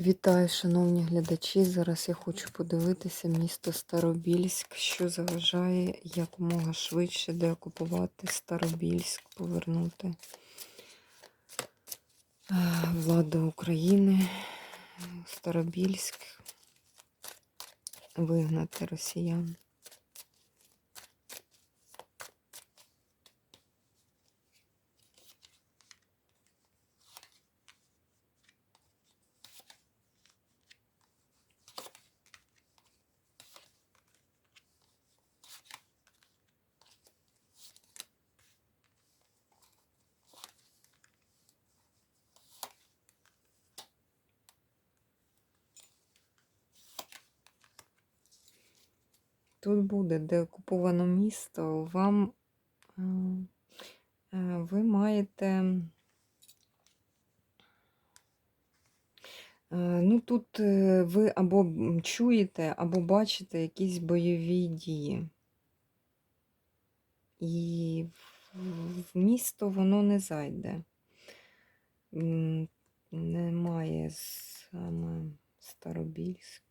Вітаю, шановні глядачі. Зараз я хочу подивитися місто Старобільськ, що заважає якомога швидше деокупувати Старобільськ, повернути е, владу України, Старобільськ, вигнати росіян. Тут буде деокуповано місто, вам е, ви маєте. Е, Ну, тут е, ви або чуєте, або бачите якісь бойові дії. І в місто воно не зайде. Немає саме Старобільськ.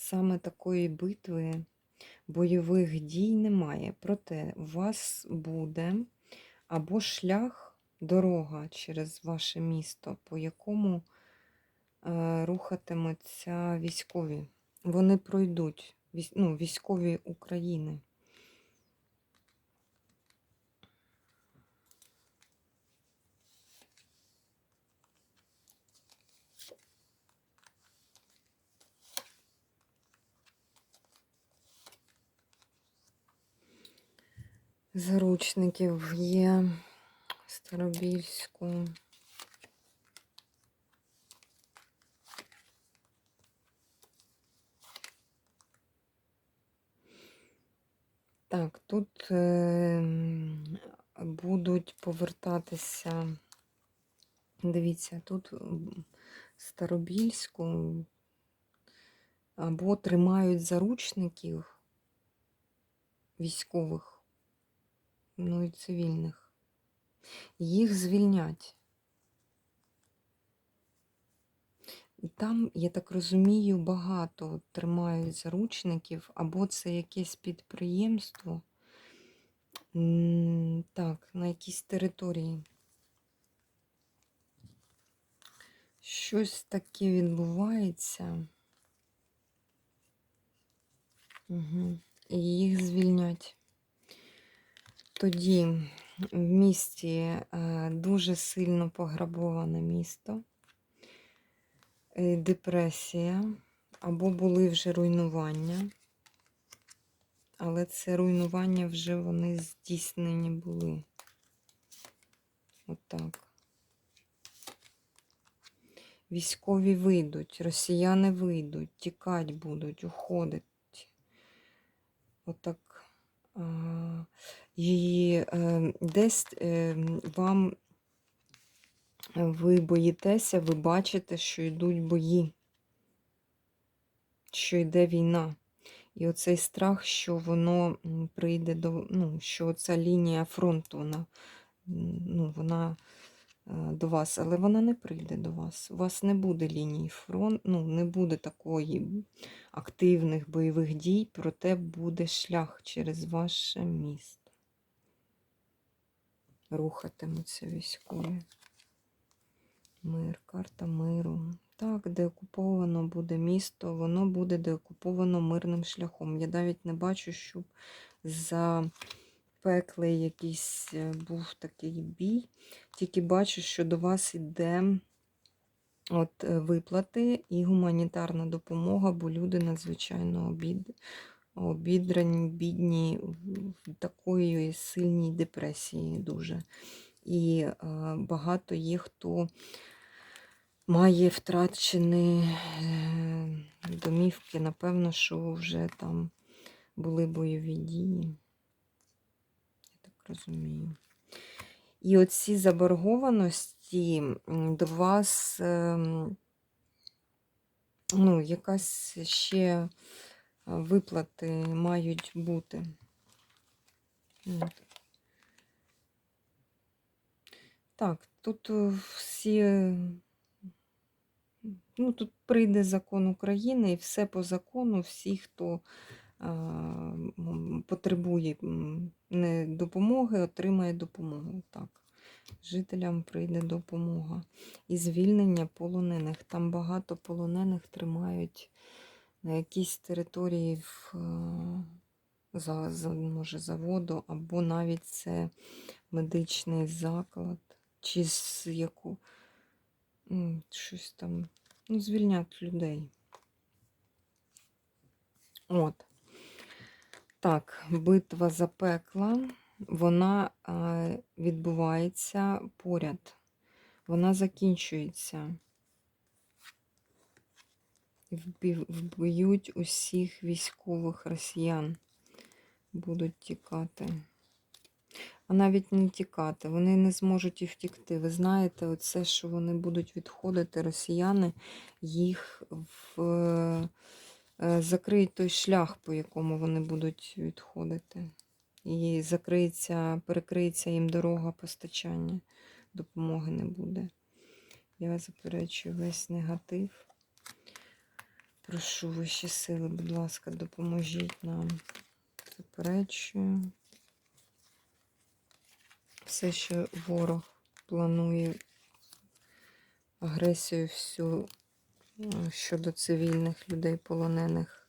Саме такої битви бойових дій немає. Проте у вас буде або шлях, дорога через ваше місто, по якому е, рухатимуться військові. Вони пройдуть, ну, військові України. Заручників є Старобільську. Так, тут е, будуть повертатися. Дивіться, тут Старобільську або тримають заручників військових, ну і цивільних. Їх звільнять. Там, я так розумію, багато тримають заручників, або це якесь підприємство. Так, на якійсь території. Щось таке відбувається. Угу. І їх звільнять. Тоді в місті е, дуже сильно пограбоване місто, е, депресія, або були вже руйнування, але це руйнування вже вони здійснені були. Отак. Військові вийдуть, росіяни вийдуть, тікати будуть, уходити. Отак. А, І е, десь е, вам ви боїтеся, ви бачите, що йдуть бої, що йде війна. І оцей страх, що воно прийде до, ну, що ця лінія фронту, вона, ну, вона е, до вас, але вона не прийде до вас. У вас не буде лінії фронту, ну, не буде такої активних бойових дій, проте буде шлях через ваше місто. Рухатимуться військові. Мир, карта миру. Так, деокуповано буде місто, воно буде деокуповано мирним шляхом. Я навіть не бачу, щоб запеклий якийсь е, був такий бій. Тільки бачу, що до вас йде от е, виплати і гуманітарна допомога, бо люди надзвичайно обід, обідрані, бідні, в такої сильній депресії дуже. І багато є хто має втрачені е, домівки. Напевно, що вже там були бойові дії. Я так розумію. І оці заборгованості до вас, ем, ну, якась ще виплати мають бути. Так, тут е, всі Ну, тут прийде закон України і все по закону, всі, хто а, потребує не допомоги, отримає допомогу. Так. Жителям прийде допомога. І звільнення полонених. Там багато полонених тримають на якійсь території в, е, за, за, може, заводу, або навіть це медичний заклад, чи з яку щось там. Ну, звільнять людей. От. Так, битва за пекла, вона е, відбувається поряд. Вона закінчується. Вб'ють усіх військових росіян. Будуть тікати. А навіть не тікати, вони не зможуть і втікти. Ви знаєте, оце, що вони будуть відходити, росіяни, їх в, е, закриють той шлях, по якому вони будуть відходити. І закриється, перекриється їм дорога постачання, допомоги не буде. Я заперечую весь негатив. Прошу вищі сили, будь ласка, допоможіть нам. Заперечую. Все, що ворог планує агресію всю е, щодо цивільних людей, полонених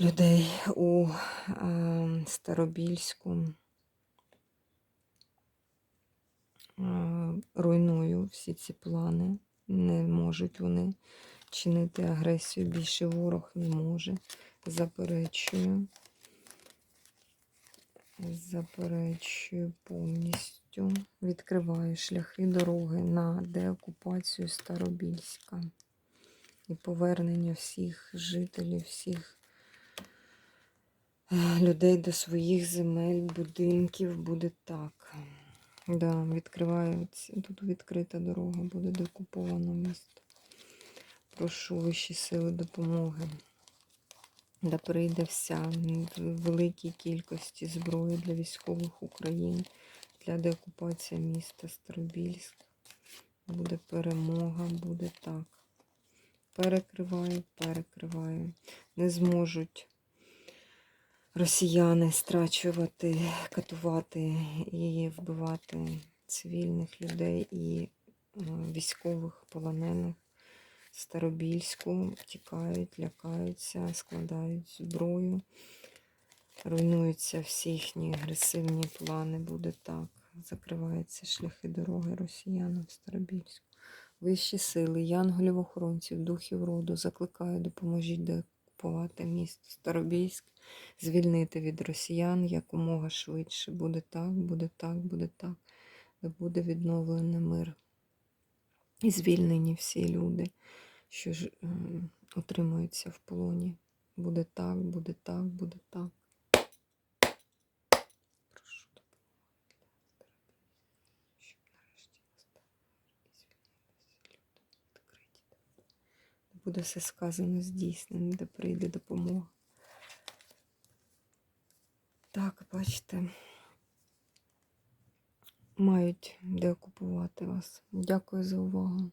людей у е, Старобільську. Е, руйную всі ці плани. Не можуть вони чинити агресію. Більше ворог не може. Заперечую. Заперечую повністю. Відкриваю шляхи дороги на деокупацію Старобільська і повернення всіх жителів, всіх е, людей до своїх земель, будинків буде так. Да, відкриваю. Тут відкрита дорога, буде деокуповано місто. Прошу вищі сили допомоги. Да прийде вся в великій кількості зброї для військових України, для деокупації міста Старобільськ. Буде перемога, буде так. Перекриваю, перекриваю. Не зможуть росіяни страчувати, катувати і вбивати цивільних людей і е, військових полонених. Старобільську тікають, лякаються, складають зброю, руйнуються всі їхні агресивні плани, буде так. Закриваються шляхи дороги росіянам в Старобільську. Вищі сили, янголів охоронців, духів роду, закликаю, допоможіть деокупувати місто Старобільськ, звільнити від росіян якомога швидше. Буде так, буде так, буде так. Буде відновлений мир. І звільнені всі люди, що ж е, отримуються в полоні. Буде так, буде так, буде так. Прошу щоб нарешті буде все сказано здійснено, де прийде допомога. Так, бачите, мають де окупувати вас. Дякую за увагу.